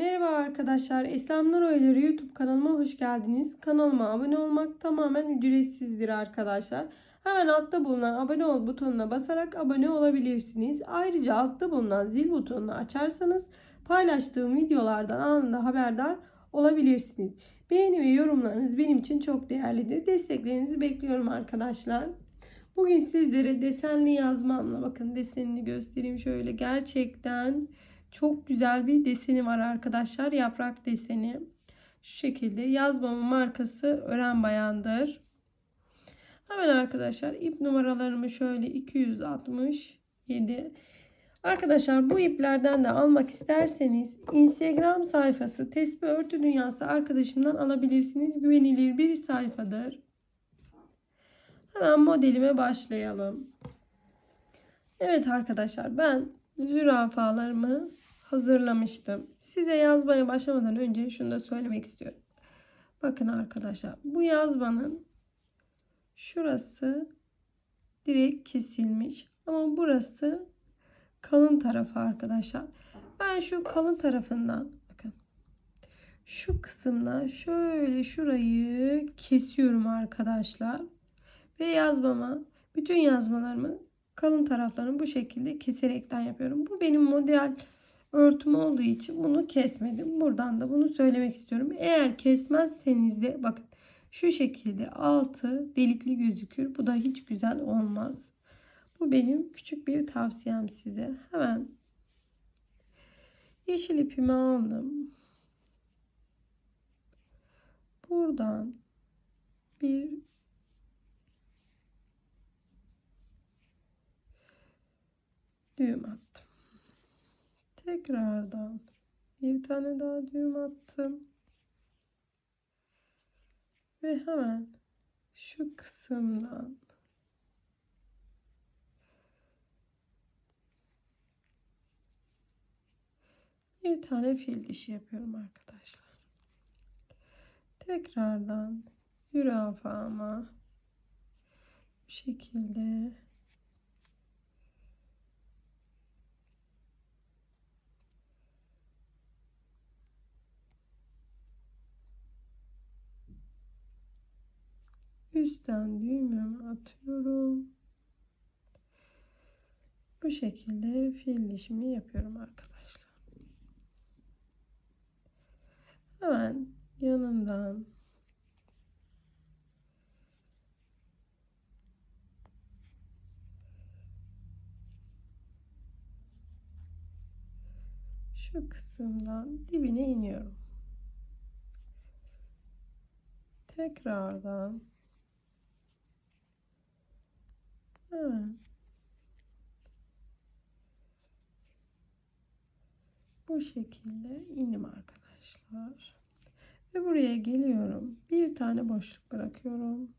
Merhaba arkadaşlar. İslam Nur Oyları YouTube kanalıma hoş geldiniz. Kanalıma abone olmak tamamen ücretsizdir arkadaşlar. Hemen altta bulunan abone ol butonuna basarak abone olabilirsiniz. Ayrıca altta bulunan zil butonunu açarsanız paylaştığım videolardan anında haberdar olabilirsiniz. Beğeni ve yorumlarınız benim için çok değerlidir. Desteklerinizi bekliyorum arkadaşlar. Bugün sizlere desenli yazmamla bakın desenini göstereyim şöyle gerçekten çok güzel bir deseni var arkadaşlar. Yaprak deseni. Şu şekilde yazmamın markası Ören Bayan'dır. Hemen arkadaşlar ip numaralarımı şöyle 267. Arkadaşlar bu iplerden de almak isterseniz Instagram sayfası Tesbih Örtü Dünyası arkadaşımdan alabilirsiniz. Güvenilir bir sayfadır. Hemen modelime başlayalım. Evet arkadaşlar ben zürafalarımı hazırlamıştım. Size yazmaya başlamadan önce şunu da söylemek istiyorum. Bakın arkadaşlar bu yazmanın şurası direkt kesilmiş ama burası kalın tarafı arkadaşlar. Ben şu kalın tarafından bakın şu kısımdan şöyle şurayı kesiyorum arkadaşlar ve yazmama bütün yazmalarımı kalın taraflarını bu şekilde keserekten yapıyorum. Bu benim model örtüm olduğu için bunu kesmedim. Buradan da bunu söylemek istiyorum. Eğer kesmezseniz de bakın şu şekilde altı delikli gözükür. Bu da hiç güzel olmaz. Bu benim küçük bir tavsiyem size. Hemen yeşil ipimi aldım. Buradan bir düğüm attım. Tekrardan bir tane daha düğüm attım. Ve hemen şu kısımdan bir tane fil dişi yapıyorum arkadaşlar. Tekrardan zürafama bu şekilde üstten düğümümü atıyorum. Bu şekilde fil dişimi yapıyorum arkadaşlar. Hemen yanından şu kısımdan dibine iniyorum. Tekrardan Bu şekilde indim arkadaşlar. Ve buraya geliyorum. Bir tane boşluk bırakıyorum.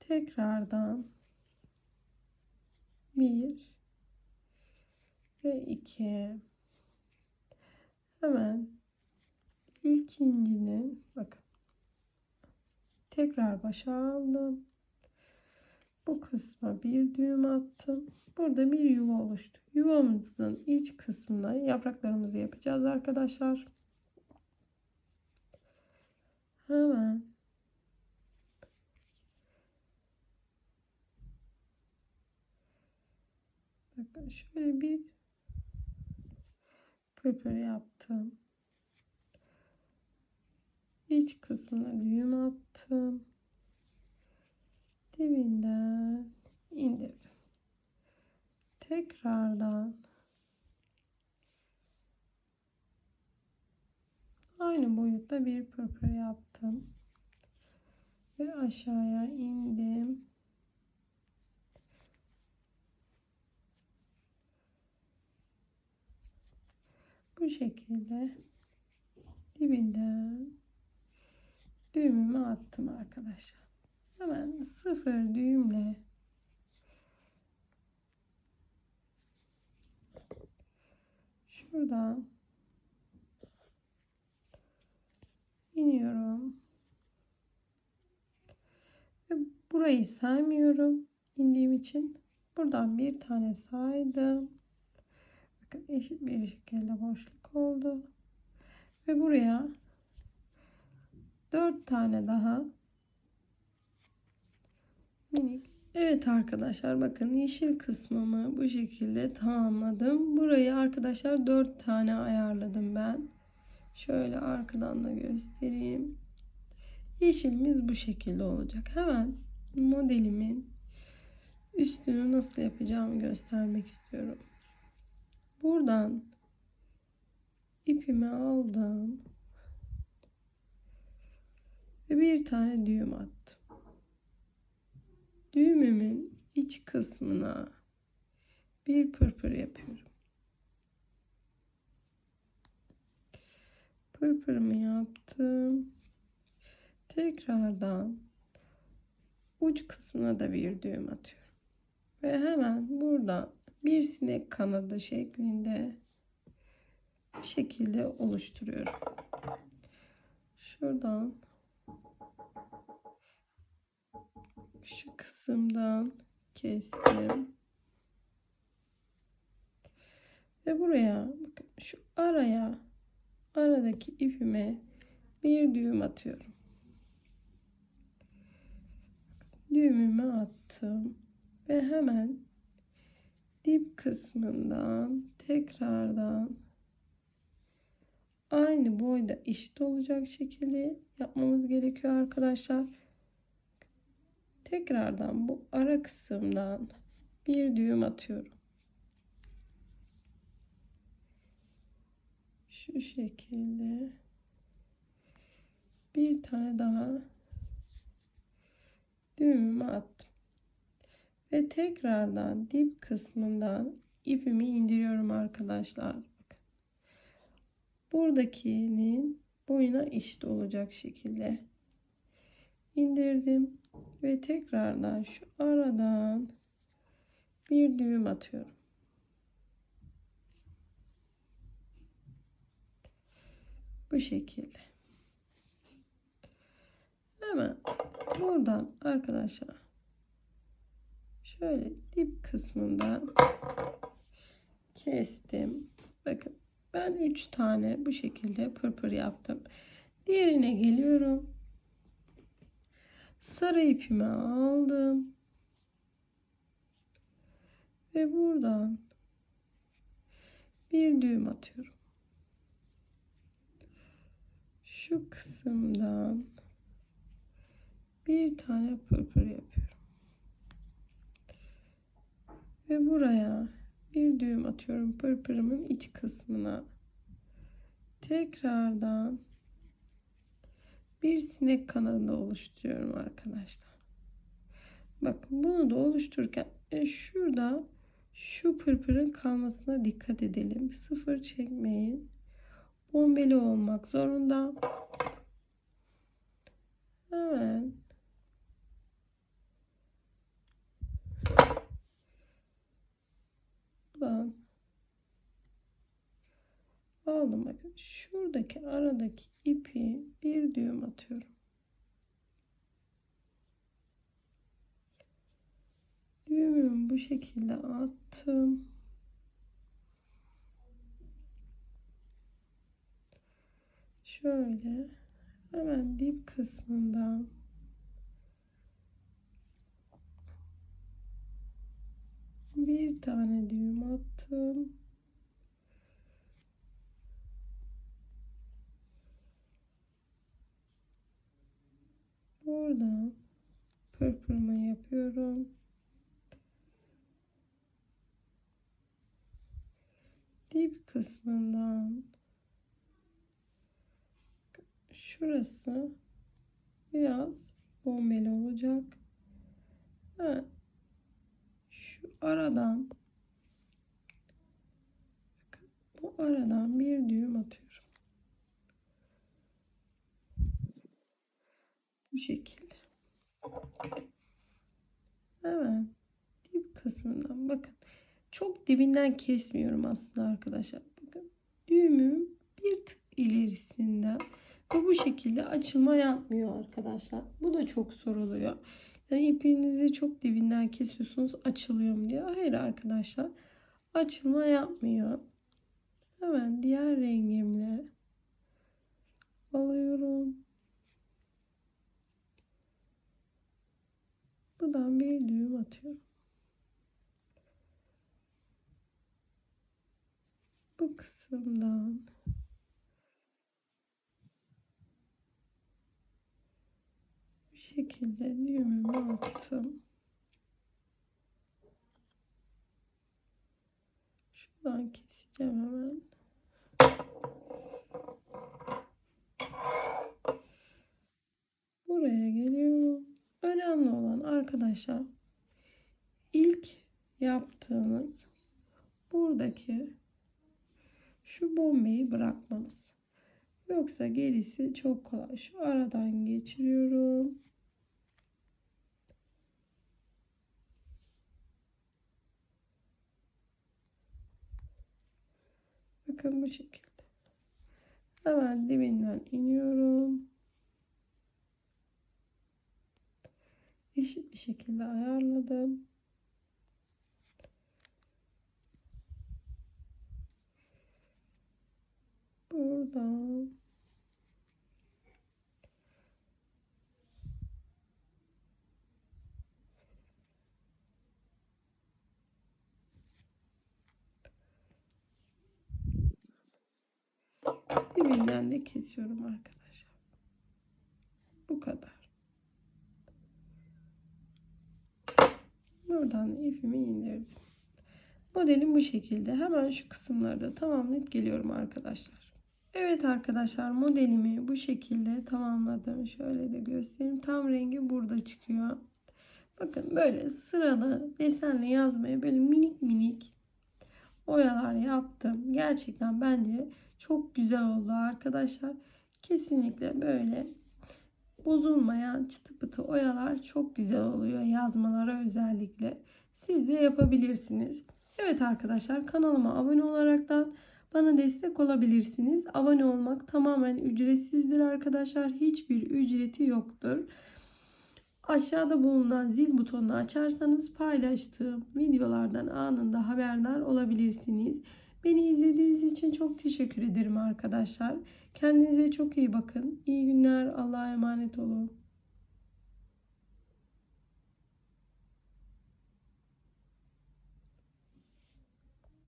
Tekrardan bir ve iki. Hemen ilk incinin bakın tekrar başa aldım. Bu kısma bir düğüm attım. Burada bir yuva oluştu. Yuvamızın iç kısmına yapraklarımızı yapacağız arkadaşlar. Hemen Bakın şöyle bir pırpır yaptım. İç kısmına düğüm attım dibinden indirdim. Tekrardan aynı boyutta bir pırpır yaptım. Ve aşağıya indim. Bu şekilde dibinden düğümümü attım arkadaşlar. Hemen sıfır düğümle şuradan iniyorum. Ve burayı saymıyorum indiğim için. Buradan bir tane saydım. bakın eşit bir şekilde boşluk oldu. Ve buraya 4 tane daha minik. Evet arkadaşlar bakın yeşil kısmımı bu şekilde tamamladım. Burayı arkadaşlar 4 tane ayarladım ben. Şöyle arkadan da göstereyim. Yeşilimiz bu şekilde olacak. Hemen modelimin üstünü nasıl yapacağımı göstermek istiyorum. Buradan ipimi aldım ve bir tane düğüm attım. Düğümümün iç kısmına bir pırpır yapıyorum. Pırpırımı yaptım. Tekrardan uç kısmına da bir düğüm atıyorum. Ve hemen buradan bir sinek kanadı şeklinde bir şekilde oluşturuyorum. Şuradan şu kısımdan kestim. Ve buraya bakın şu araya aradaki ipime bir düğüm atıyorum. Düğümümü attım ve hemen dip kısmından tekrardan aynı boyda eşit olacak şekilde yapmamız gerekiyor arkadaşlar. Tekrardan bu ara kısımdan bir düğüm atıyorum. Şu şekilde bir tane daha düğümümü attım. Ve tekrardan dip kısmından ipimi indiriyorum arkadaşlar. Buradakinin boyuna eşit olacak şekilde indirdim ve tekrardan şu aradan bir düğüm atıyorum. Bu şekilde. Hemen buradan arkadaşlar şöyle dip kısmından kestim. Bakın ben 3 tane bu şekilde pırpır yaptım. Diğerine geliyorum. Sarı ipimi aldım. Ve buradan bir düğüm atıyorum. Şu kısımdan bir tane pırpır yapıyorum. Ve buraya bir düğüm atıyorum pırpırımın iç kısmına. Tekrardan bir sinek kanadı oluşturuyorum arkadaşlar. Bakın bunu da oluştururken e, şurada şu pırpırın kalmasına dikkat edelim. Sıfır çekmeyin. Bombeli olmak zorunda. Hemen buradan aldım bakın şuradaki aradaki ipi bir düğüm atıyorum. Düğümümü bu şekilde attım. Şöyle hemen dip kısmından bir tane düğüm attım. Buradan pırpırma yapıyorum. Dip kısmından şurası biraz bombeli olacak. Ha, şu aradan bu aradan bir düğüm atıyorum. Bu şekilde. Hemen dip kısmından bakın. Çok dibinden kesmiyorum aslında arkadaşlar. Bakın düğümüm bir tık ilerisinden ve bu şekilde açılma yapmıyor arkadaşlar. Bu da çok soruluyor. Yani ipinizi çok dibinden kesiyorsunuz açılıyor mu diye. Hayır arkadaşlar. Açılma yapmıyor. diğer rengimle alıyorum. Buradan bir düğüm atıyorum. Bu kısımdan bu şekilde düğümümü attım. Şuradan keseceğim hemen. Buraya geliyorum. Önemli olan arkadaşlar ilk yaptığınız buradaki şu bombeyi bırakmanız. Yoksa gerisi çok kolay. Şu aradan geçiriyorum. Bakın bu şekilde. Hemen dibinden iniyorum. Eşit bir şekilde ayarladım. Buradan dibinden de kesiyorum arkadaşlar. Bu kadar. Buradan ipimi indirdim. Modelim bu şekilde. Hemen şu kısımları da tamamlayıp geliyorum arkadaşlar. Evet arkadaşlar modelimi bu şekilde tamamladım. Şöyle de göstereyim. Tam rengi burada çıkıyor. Bakın böyle sıralı desenle yazmaya böyle minik minik oyalar yaptım. Gerçekten bence çok güzel oldu arkadaşlar. Kesinlikle böyle bozulmayan çıtı pıtı oyalar çok güzel oluyor yazmalara özellikle. Siz de yapabilirsiniz. Evet arkadaşlar kanalıma abone olaraktan bana destek olabilirsiniz. Abone olmak tamamen ücretsizdir arkadaşlar. Hiçbir ücreti yoktur. Aşağıda bulunan zil butonunu açarsanız paylaştığım videolardan anında haberdar olabilirsiniz. Beni izlediğiniz için çok teşekkür ederim arkadaşlar. Kendinize çok iyi bakın. İyi günler. Allah'a emanet olun.